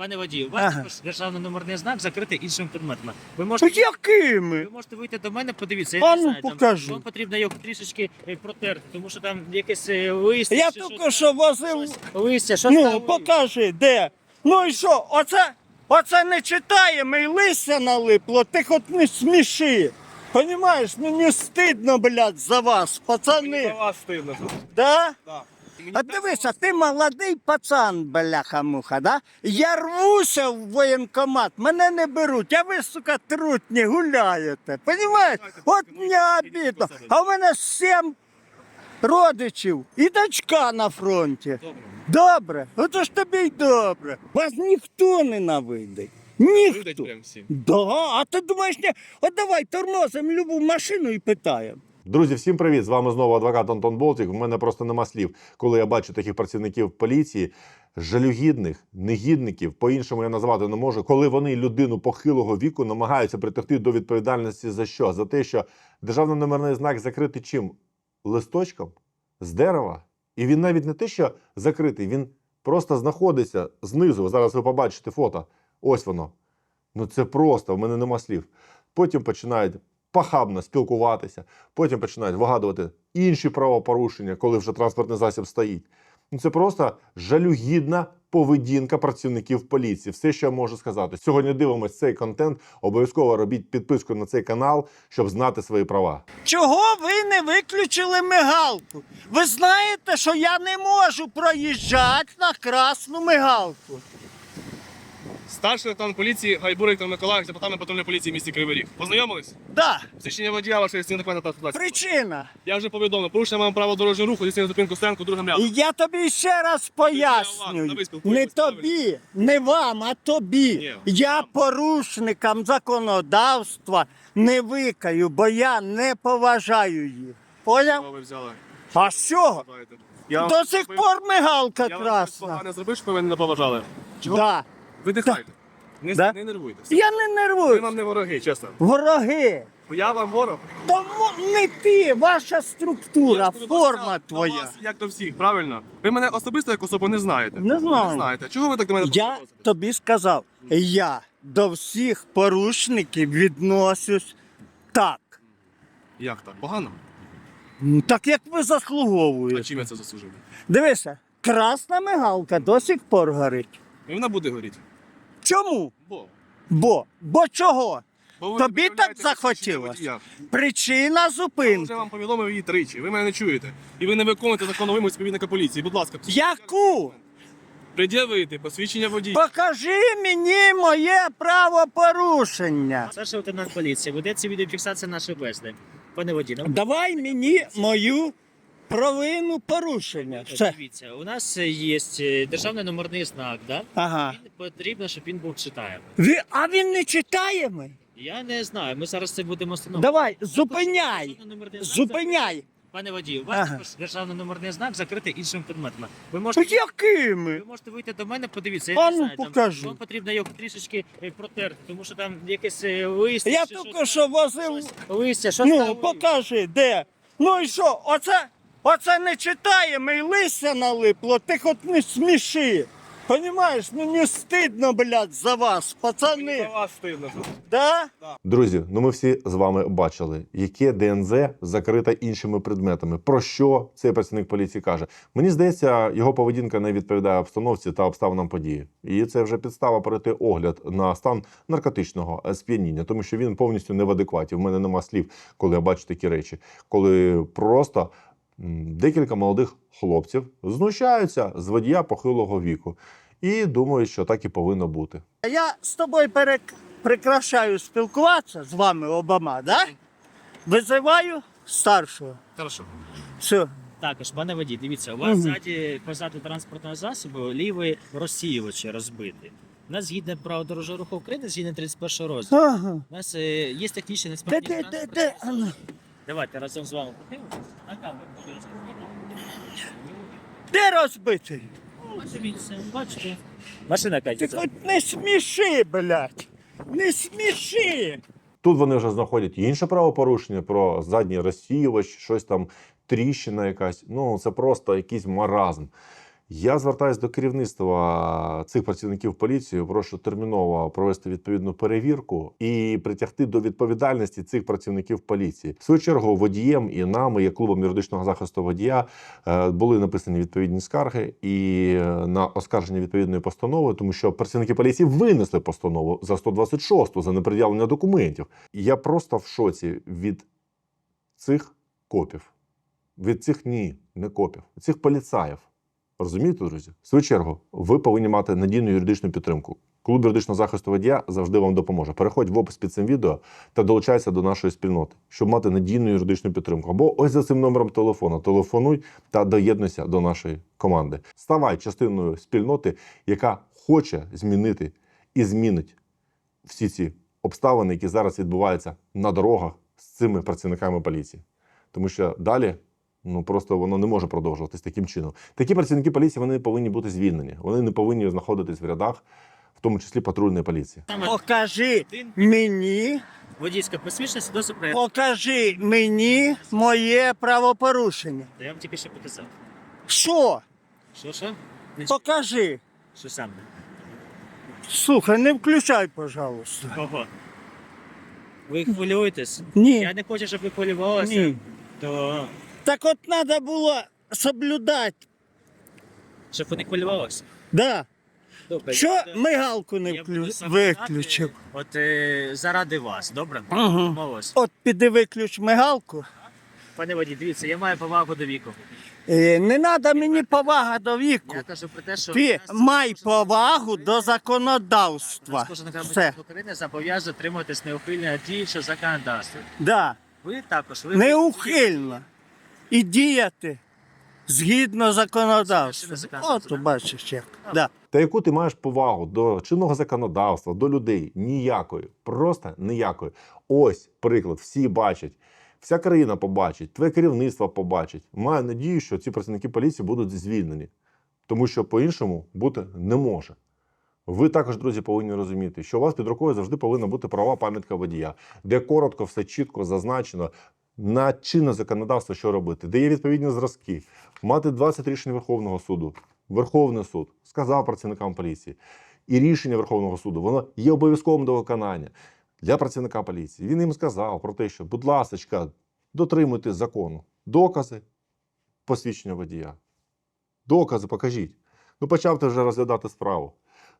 Пане водію, у вас Ага. також державний номерний знак закритий іншими предметами. Ви можете, Якими? ви можете вийти до мене, подивіться. А Я ну, не знаю, там, покажи. вам потрібно його трішечки е, протерти, тому що там якесь е, листя. Я чи тільки щось що там, возив. Листя, щось Ну, там. покажи, де. Ну і що, оце, оце не читаємо і листя налипло, ти хоч не сміши. Понімаєш, мені стидно, блядь, за вас, пацани. вас стидно. Да? Да. А дивися, ти молодий пацан, бляха-муха, да? Я рвуся в воєнкомат, мене не беруть, а ви, сука, трутні гуляєте. Понімаєш? От мені обідно. А в мене сім родичів і дочка на фронті. Добре, ото ж тобі й добре. Вас ніхто не навидить. Ніхто. прям. Да, а ти думаєш, ні? От давай тормозимо любу машину і питаємо. Друзі, всім привіт! З вами знову адвокат Антон Болтік. У мене просто нема слів, коли я бачу таких працівників поліції, жалюгідних, негідників, по-іншому я назвати не можу, коли вони людину похилого віку намагаються притягти до відповідальності за що? За те, що державний номерний знак закритий чим? Листочком з дерева. І він навіть не те, що закритий, він просто знаходиться знизу. Зараз ви побачите фото. Ось воно. Ну це просто, в мене нема слів. Потім починають пахабно спілкуватися, потім починають вигадувати інші правопорушення, коли вже транспортний засіб стоїть. Ну це просто жалюгідна поведінка працівників поліції. Все, що я можу сказати. Сьогодні дивимося цей контент. Обов'язково робіть підписку на цей канал, щоб знати свої права. Чого ви не виключили мигалку? Ви знаєте, що я не можу проїжджати на красну мигалку. Старший лейтенант поліції Гайбур Віктор Миколаївич, департамент патрульної поліції в місті Кривий Ріг. Познайомились? Да, Свідчення водія вашої стіни складати. причина. Я вже повідомив, порушення маємо право дорожнього руху, здійснення зупинку стоянку другим рядом. І я тобі ще раз пояснюю. Не тобі, не вам, а тобі. Ні, Я вам. порушникам законодавства не викаю, бо я не поважаю їх. Поняв? Ви взяли? А чого? Я До сих пор мигалка я вам щось красна. погане зробив, що ви мене не поважали. Чого? Да. Видихайте. Не, Да? не нервуйтесь. Я не Ви нервую. нам не вороги, чесно. Вороги. Я вам ворог. Тому не ти, ваша структура, Я ж форма до твоя. вас, як до всіх, правильно? Ви мене особисто як особу не знаєте. Не знаю. Не знаєте. Чого ви так до мене Я відноситесь? тобі сказав, я до всіх порушників відношусь так. Як так? Погано? Ну, Так як ви А заслуговуєте. чим я це заслужив? Дивися, красна мигалка до сих пор горить. І вона буде горіти. Чому? Бо. Бо. Бо чого? Бо ви Тобі так посвідчення захотілось? водія. Причина Я вже вам повідомив її тричі. Ви мене не чуєте. І ви не виконуєте законну вимогу співвідника поліції. Будь ласка, Яку? пред'явити посвідчення водія. Покажи мені моє правопорушення. Старший лейтенант поліції, ведеться відеофіксація нашої бесіди. Пане водій, нам Давай мені мою провину порушення. Все. дивіться, у нас е, є е, державний номерний знак, да? Ага. Він потрібно, щоб він був читаємий. Ви, а він не читає ми? Я не знаю, ми зараз це будемо встановлювати. Давай, зупиняй. Державний номерний знак Зупиняй. Пане водію, у вас Ага. також державний номерний знак закритий іншими предметами. Ви можете, Якими? ви можете вийти до мене, подивіться. А Я ну, не знаю, там, покажи. вам потрібно його трішечки е, протерти, тому що там якесь е, листя. Я чи тільки що возив. Листя, щось Ну, покажи, де. Ну і що, оце, оце не читаємо і листя налипло, ти хоч не сміши. Понімаєш, ну мені стидно, блядь, за вас, За пацани. вас стидно. Да? Друзі, ну ми всі з вами бачили, яке ДНЗ закрите іншими предметами. Про що цей працівник поліції каже? Мені здається, його поведінка не відповідає обстановці та обставинам події. І це вже підстава перейти огляд на стан наркотичного сп'яніння, тому що він повністю не в адекваті. В мене нема слів, коли я бачу такі речі, коли просто декілька молодих хлопців знущаються з водія похилого віку. І думаю, що так і повинно бути. Я з тобою перек... прикрашаю спілкуватися з вами обома, да? Визиваю старшого. Хорошо. Все. Також, пане водій, дивіться, у вас Мгм. ззаді позаду транспортного засобу лівий розсіювач розбитий. У нас згідно правил дорожнього руху України, згідно 31 розділу, Ага. у нас е, є технічна Де, несправність. де, де, транспортного де? А ну. Давайте разом з вами подивимося. Де розбитий? Ось дивіться, бачите? Машина Ти катиться. хоч не сміши, блядь. Не сміши. Тут вони вже знаходять інше правопорушення про задній розсіювач, щось там тріщина якась. Ну це просто якийсь маразм. Я звертаюся до керівництва цих працівників поліції. Прошу терміново провести відповідну перевірку і притягти до відповідальності цих працівників поліції. В свою чергу водієм і нами, як клубом юридичного захисту водія, е, були написані відповідні скарги і е, на оскарження відповідної постанови, тому що працівники поліції винесли постанову за 126 за непред'явлення документів. Я просто в шоці від цих копів. Від цих ні, не копів, цих поліцаїв. Розумієте, друзі? В свою чергу, ви повинні мати надійну юридичну підтримку. Клуб юридичного захисту водія завжди вам допоможе. Переходь в опис під цим відео та долучайся до нашої спільноти, щоб мати надійну юридичну підтримку. Або ось за цим номером телефону. Телефонуй та доєднуйся до нашої команди. Ставай частиною спільноти, яка хоче змінити і змінить всі ці обставини, які зараз відбуваються на дорогах з цими працівниками поліції. Тому що далі ну просто воно не може продовжуватись таким чином. Такі працівники поліції вони повинні бути звільнені. Вони не повинні знаходитись в рядах, в тому числі патрульної поліції. Покажи мені, водійська посвідчення свідоцтво про покажи мені моє правопорушення. Я вам тільки що показав. Що? Що що? Не Покажи. Що саме? Слухай, не включай, пожалуйста. Кого? Ви хвилюєтесь? Ні. Я не хочу, щоб ви хвилювалися. Ні. То Так от треба було соблюдати. щоб ви не хвилювалися. Да. Добре. Що я- мигалку не я буду вклю... сам виключив? От е, заради вас, добре? Домовились. От піди виключ мигалку. Пане водій, дивіться, я маю повагу до віку. Е, Не треба мені повага до віку. Я кажу про те, що Ти нас- май повагу до законодавства. Нас кожен громадянин України зобов'язує дотримуватись неухильно діючого законодавства. Да. Ви також ви Неухильно. І діяти згідно законодавства. Законодавства, От бачиш як. Да. Та яку ти маєш повагу до чинного законодавства, до людей? Ніякої, просто ніякої. Ось приклад, всі бачать. Вся країна побачить, твоє керівництво побачить. Маю надію, що ці працівники поліції будуть звільнені, тому що по-іншому бути не може. Ви також, друзі, повинні розуміти, що у вас під рукою завжди повинна бути права пам'ятка водія, де коротко все чітко зазначено на чинне законодавство, що робити, де є відповідні зразки, мати 20 рішень Верховного суду. Верховний суд сказав працівникам поліції, і рішення Верховного суду воно є обов'язковим до виконання для працівника поліції. Він їм сказав про те, що, будь ласка, дотримуйтесь закону. Докази, посвідчення водія. Докази покажіть. Ну, почав ти вже розглядати справу.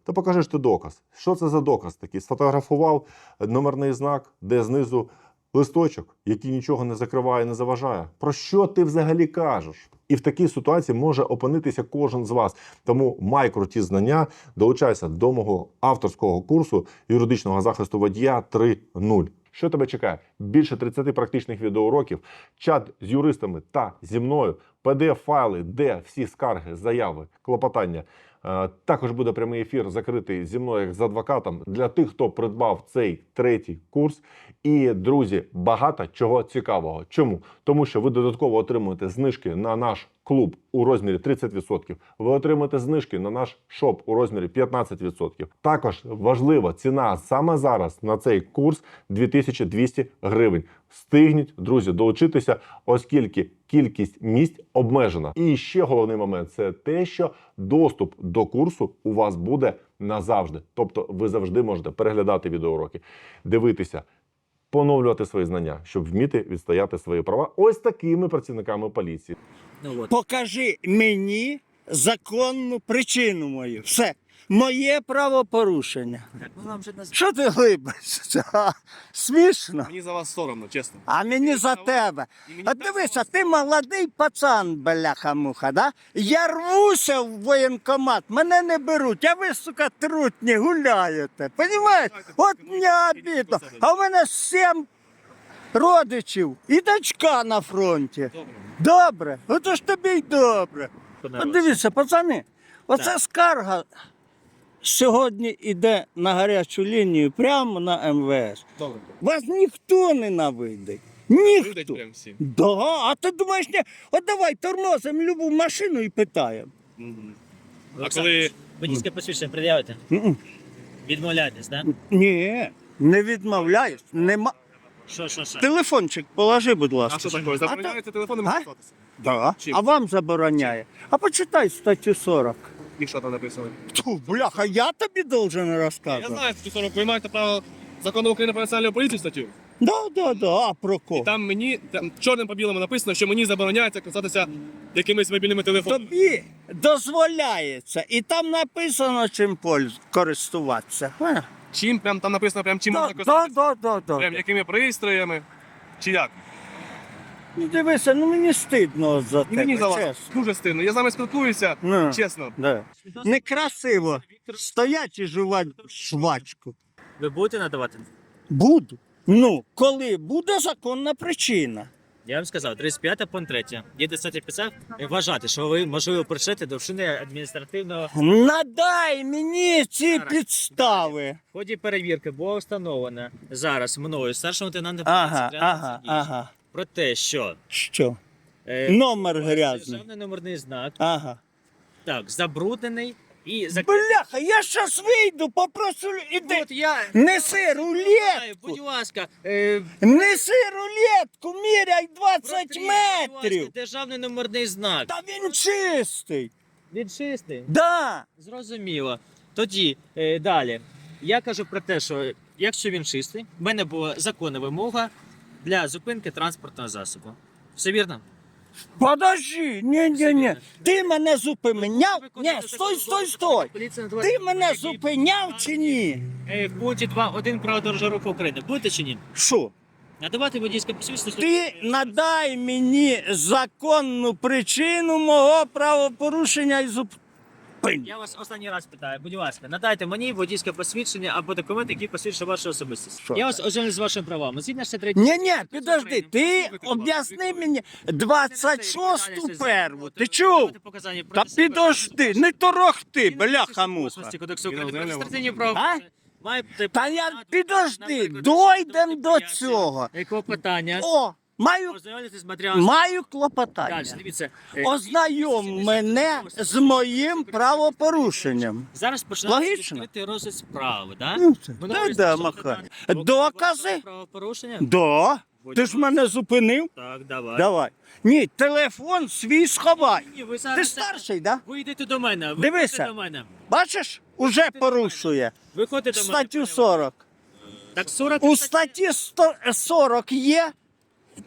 Та покажи ж ти доказ. Що це за доказ такий? Сфотографував номерний знак, де знизу листочок, який нічого не закриває, не заважає. Про що ти взагалі кажеш? І в такій ситуації може опинитися кожен з вас. Тому май круті знання, долучайся до мого авторського курсу юридичного захисту водія 3.0. Що тебе чекає? Більше 30 практичних відеоуроків, чат з юристами та зі мною, PDF-файли, де всі скарги, заяви, клопотання. Е, Також буде прямий ефір закритий зі мною як з адвокатом для тих, хто придбав цей третій курс. І друзі, багато чого цікавого. Чому? Тому що ви додатково отримуєте знижки на наш клуб у розмірі 30%. Ви отримаєте знижки на наш шоп у розмірі 15%. Також важлива ціна саме зараз на цей курс 2200 гривень. Встигніть, друзі, долучитися, оскільки кількість місць обмежена. І ще головний момент це те, що доступ до курсу у вас буде назавжди. Тобто, ви завжди можете переглядати відеоуроки, дивитися. Поновлювати свої знання, щоб вміти відстояти свої права ось такими працівниками поліції. Покажи мені законну причину мою. Все. Моє правопорушення. Наз... Що ти глибишся? Смішно. Мені за вас соромно, чесно. А мені за тебе. Мені так дивися, ти молодий пацан, бляха-муха, да? Я рвуся в воєнкомат, мене не беруть, а ви, сука, трутні гуляєте. Понімаєш? От не обідно. А в мене сім родичів і дочка на фронті. Добре. Добре, ото ж тобі й добре. От дивіться, пацани, оце Так. скарга сьогодні йде на гарячу лінію прямо на МВС. Добре. Вас ніхто ненавидить. Ніхто. прям всі. Да, а ти думаєш, ні? От давай тормозимо любу машину і питаємо. А коли Водійське посвідчення пред'явите? Відмовляєтесь, так? Ні, не відмовляюсь. Нема. Що, що, що? Телефончик положи, будь а ласка. що таке? Забороняється телефоном А? користуватися? Да. Чим? А вам забороняє. А почитай статтю 40. І що там написано? Тьфу, бляха, я тобі должен Я розказувати. знаю, статтю 40, ви маєте право закону України про національну поліцію статтю. Да, да, да. А про І кого? там мені там чорним по білому написано, що мені забороняється користуватися якимись мобільними телефонами. Тобі дозволяється. І там написано, чим польз- користуватися. Чим прям там написано, прям чим Да, можна да, користуватися? да, да, Прям якими пристроями? Чи як? Ну, дивися, ну мені стидно за І тебе, мені за вас чесно. дуже стильно. Я з вами спілкуюся, Ну, чесно. да. Некрасиво стоять і жувати швачку. Ви будете надавати? Буду. Ну, коли буде законна причина. Я вам сказав, 35 пункт 3. Є достатньо підстав вважати, що ви можливо причетні до вчинення адміністративного Надай мені ці Зараз. підстави. В ході перевірки було встановлено зараз мною старшим лейтенантом Ага, поліції ага, ага. Про те, що Що? е, Номер грязний. державний номерний знак Ага. так забруднений і зак... Бляха, я щас вийду, попрошу. Іди. От я Неси Будь рулетку. ласка, е, Неси рулетку, міряй 20 протріть, будь ласка, метрів. Державний номерний знак. Та він чистий. Він чистий. Да. Зрозуміло. Тоді е, далі. Я кажу про те, що якщо він чистий, в мене була законна вимога для зупинки транспортного засобу. Все вірно? Подожди, ні, ні, ні. Ти мене зупиняв? Ні, стой, стой, стой. Ти мене зупиняв чи ні? Е, В пункті 2.1 право дорожнього руху України. Будете чи ні? Що? Надавати водійське посвідчення. Ти надай мені законну причину мого правопорушення і зупинення. Я вас останній раз питаю, будь ласка, надайте мені водійське посвідчення або документ, який посвідчує вашу особистість. Що Я вас ознайомлю з вашими правами. Згідно ще третій. Ні, ні, підожди, ти об'ясни мені 26-ту перву. Ти чув? Та підожди, не торохти, бляха муха. Адміністративні. Маєте Та я підожди, на дойдем до цього. Якого питання? О, маю, Ознайомитись з матеріалом. маю Далі, дивіться. е, Ознайом мене з моїм правопорушенням. Зараз починається Логічно. відкритий розгляд справи, так? Ну, це- Та да, махай. Докази? Правопорушення? Да. Ти ж мене зупинив? Так, давай. Давай. Ні, телефон свій сховай. Ні, ви зараз Ти старший, да? Ви йдете до мене. Ви Дивися. йдете до мене. Бачиш, уже порушує Виходите до мене. статтю 40. Так 40 У статті 100 40 є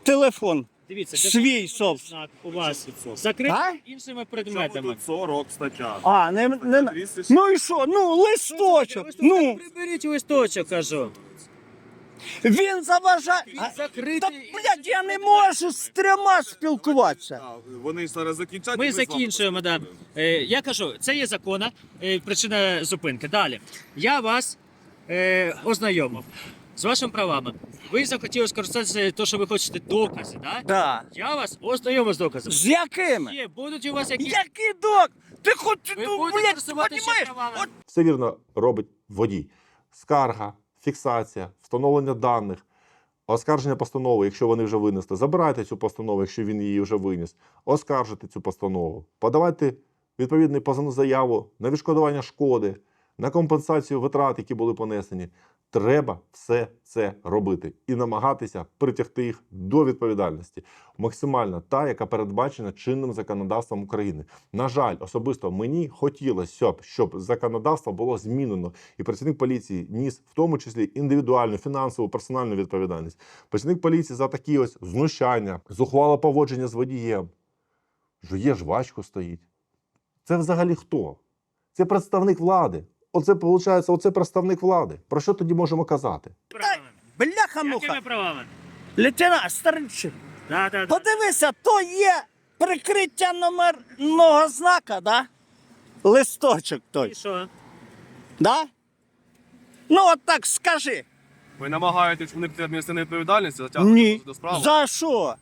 телефон. Дивіться, свій собс- знак у вас закритий А? іншими предметами. 40 стаття. А, не, не, ну і що? Ну, листочок. Ну, Приберіть листочок, кажу. він заважає. А, закритий. Та, блядь, я не можу з трьома спілкуватися. Вони зараз закінчать. і Ми з вами закінчуємо, да. Е, я кажу, це є законна е, причина зупинки. Далі. Я вас е, ознайомив з вашими правами. Ви захотіли скористатися те, що ви хочете докази, так? Да. Я вас ознайомив з доказами. З якими? Є, будуть у вас якісь... Який док? Ти хоч, Ви ну, будете блядь, користуватися понімаєш? правами. От Все вірно робить водій. Скарга, фіксація, встановлення даних, оскарження постанови, якщо вони вже винесли. Забирайте цю постанову, якщо він її вже виніс. Оскаржити цю постанову. Подавайте відповідну позовну заяву на відшкодування шкоди, на компенсацію витрат, які були понесені. Треба все це робити і намагатися притягти їх до відповідальності. Максимально та, яка передбачена чинним законодавством України. На жаль, особисто мені хотілося б, щоб законодавство було змінено, і працівник поліції ніс в тому числі індивідуальну, фінансову, персональну відповідальність. Працівник поліції за такі ось знущання, зухвале поводження з водієм. Жує жвачку стоїть. Це взагалі хто? Це представник влади. Оце виходить, оце представник влади. Про що тоді можемо казати? бляха-муха. Якими правами? Лейтенант, старичок, Да, да, да. подивися, то є прикриття номерного знака, да? Листочок І той, що? да? Ну, от так скажи. Ви намагаєтесь уникнути адміністративної відповідальності, затягнути Ні. до справи. За що?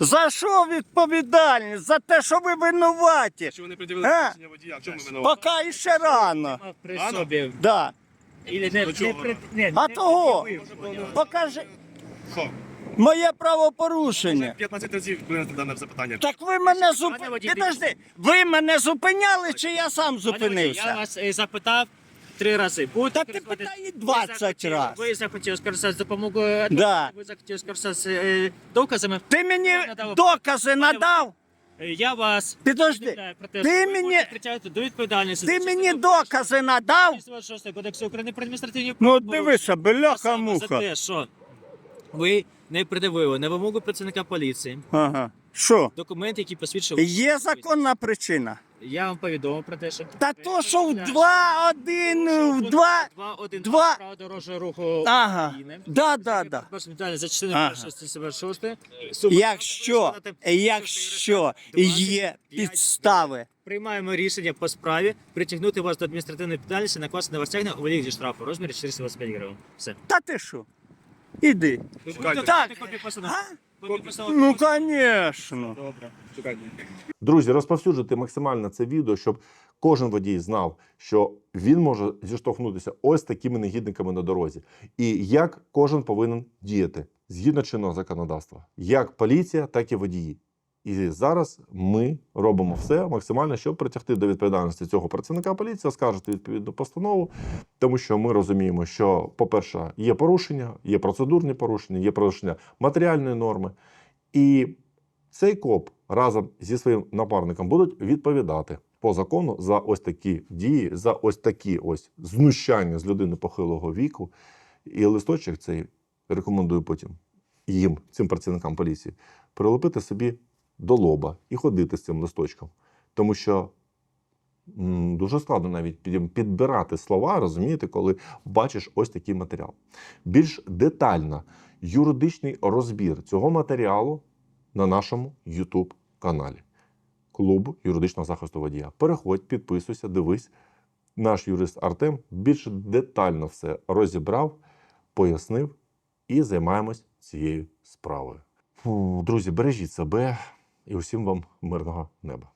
За що відповідальність? За те, що ви винуваті. Якщо ви не приділили А? посвідчення водія, в чому ви винуваті? Поки ще рано. Мав при Рано? собі. Да. Ілі не, До чого? не, при- не, А не того? пред'явив. Покажи Що? моє правопорушення. 15 разів винести дане запитання. Так ви мене Пане зупиняли. водій, Підожди, ви мене зупиняли, чи я сам Пане Водій, Я зупинився? вас е, запитав три рази. Будете Та ти користуватись- Ви 20 захотіли- раз. Ви захотіли скористатися допомогою Да. ви захотіли скористатися е, доказами. Ти мені Надав. докази надав? Е, Я вас Підожди, повідомляю про те, ти що ви мені- притягнути до відповідальності. ти мені докази надав? 226 Кодексу України про адміністративні Ну правопорушення. дивися, бляха саме За муха. те, що ви не придивили на вимогу працівника поліції Ага. Що? документ, який посвідчив... Є законна причина. Я вам повідомив про те, що... Та то, що в 2-1, в 2. 2, два- право дорожнього руху Ага. України. Да, да, да. Перша відповідальність за частиною Ага. першої статті 76. Якщо, якщо є підстави, Приймаємо рішення по справі притягнути вас до адміністративної відповідальності, накласти на вас стягнення у вигляді штрафу у розмірі 425 гривень. Все. та ти що? Іди. Так. А? Ну, звісно. Добре. Чекайте. Друзі, розповсюджуйте максимально це відео, щоб кожен водій знав, що він може зіштовхнутися ось такими негідниками на дорозі, і як кожен повинен діяти згідно чинного законодавства, як поліція, так і водії. І зараз ми робимо все максимально, щоб притягти до відповідальності цього працівника поліції, оскаржити відповідну постанову, тому що ми розуміємо, що, по-перше, є порушення, є процедурні порушення, є порушення матеріальної норми. І цей коп разом зі своїм напарником будуть відповідати по закону за ось такі дії, за ось такі ось знущання з людини похилого віку. І листочок цей рекомендую потім їм, цим працівникам поліції, прилепити собі до лоба і ходити з цим листочком. Тому що дуже складно навіть підбирати слова, розумієте, коли бачиш ось такий матеріал. Більш детально юридичний розбір цього матеріалу на нашому YouTube каналі Клуб юридичного захисту водія. Переходь, підписуйся, дивись. Наш юрист Артем більш детально все розібрав, пояснив і займаємось цією справою. Фу, друзі, бережіть себе і усім вам мирного неба.